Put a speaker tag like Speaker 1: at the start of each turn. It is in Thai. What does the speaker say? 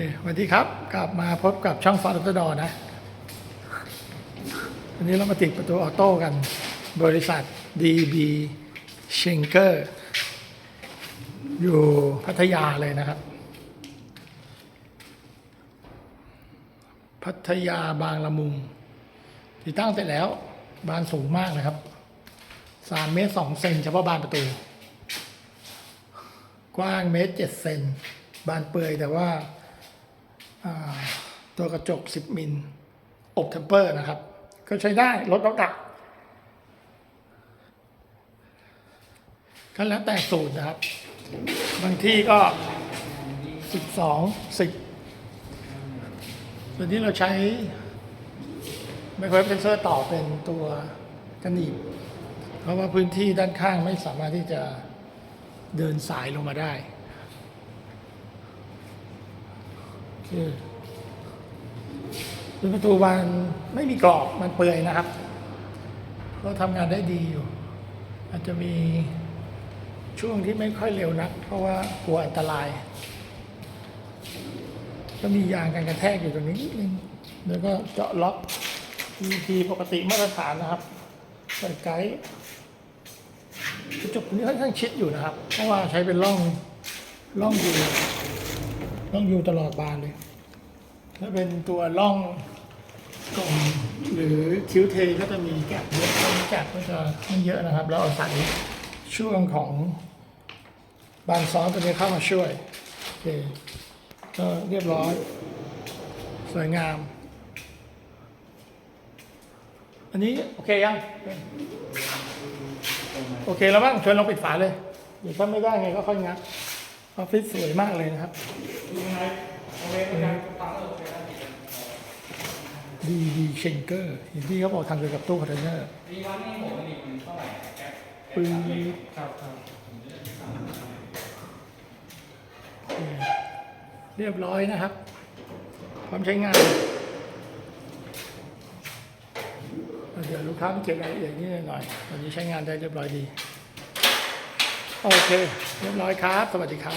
Speaker 1: คสวัสดีครับกลับมาพบกับช่องฟาร์ตดอนะ วันนี้เรามาติดประตูออโต้กัน บริษัท DB s c h e n k e r อยู่พัทยาเลยนะครับ พัทยาบางละมุงติดตั้งเสร็จแล้ว บานสูงมากนะครับ 3 เมตร 2 เซนเฉพาะบานประตู กว้างเมตร 7 เซนบานเปื่อยแต่ว่า ตัวกระจก 10 มิล อบเทมเปอร์นะครับ ก็ใช้ได้ลดน้ำหนักก็แล้วแต่สูตรนะครับ บางที่ก็ 12 10 ส่วนที่เราใช้ไมโครเวฟเซนเซอร์ต่อเป็นตัวกระหนีบเพราะว่าพื้นที่ด้านข้างไม่สามารถที่จะเดินสายลงมาได้ คือเป็นประตูบานไม่มีกรอบมันเปื่อยนะครับ ก็ทำงานได้ดีอยู่ อาจจะมีช่วงที่ไม่ค่อยเร็วนัก เพราะว่ากลัวอันตราย ก็มียางกันกระแทกอยู่ตรงนี้นิดนึงแล้วก็เจาะล็อก EP ปกติมาตรฐานนะครับใส่ไกด์กระจกนี้ค่อนข้างชิดอยู่นะครับ เพราะว่าใช้เป็นร่องร่องอยู่ ร่องอยู่ตลอดบานเลย ถ้าเป็นตัวร่องกล่องหรือคิ้วเทก็จะมีแกลบเยอะแกลบก็จะไม่เยอะนะครับ แล้วเอาใส่ช่วงของบานซ้อนตัวนี้เข้ามาช่วยโอเคก็เรียบร้อย สวยงาม อันนี้โอเคยัง โอเคแล้วบ้างชวนลองปิดฝาเลย เดี๋ยวถ้าไม่ได้ไงก็ค่อยงัดออฟฟิศสวยมากเลยนะครับ ดีดีเชงเกอร์อย่างที่เขาบอกทำเกี่ยวกับตู้คอนเทนเนอร์
Speaker 2: ดีวันนี้ผมนอีกมันเท่าไหร่ป
Speaker 1: ปืน
Speaker 2: ครับครับ
Speaker 1: เรียบร้อยนะครับ พร้อมใช้งานเดี๋ยวลูกค้าไปเก็บรายละเอียดนิดหน่อยตอนนี้ใช้งานได้เรียบร้อยดี โอเค เรียบร้อยครับ สวัสดีครับ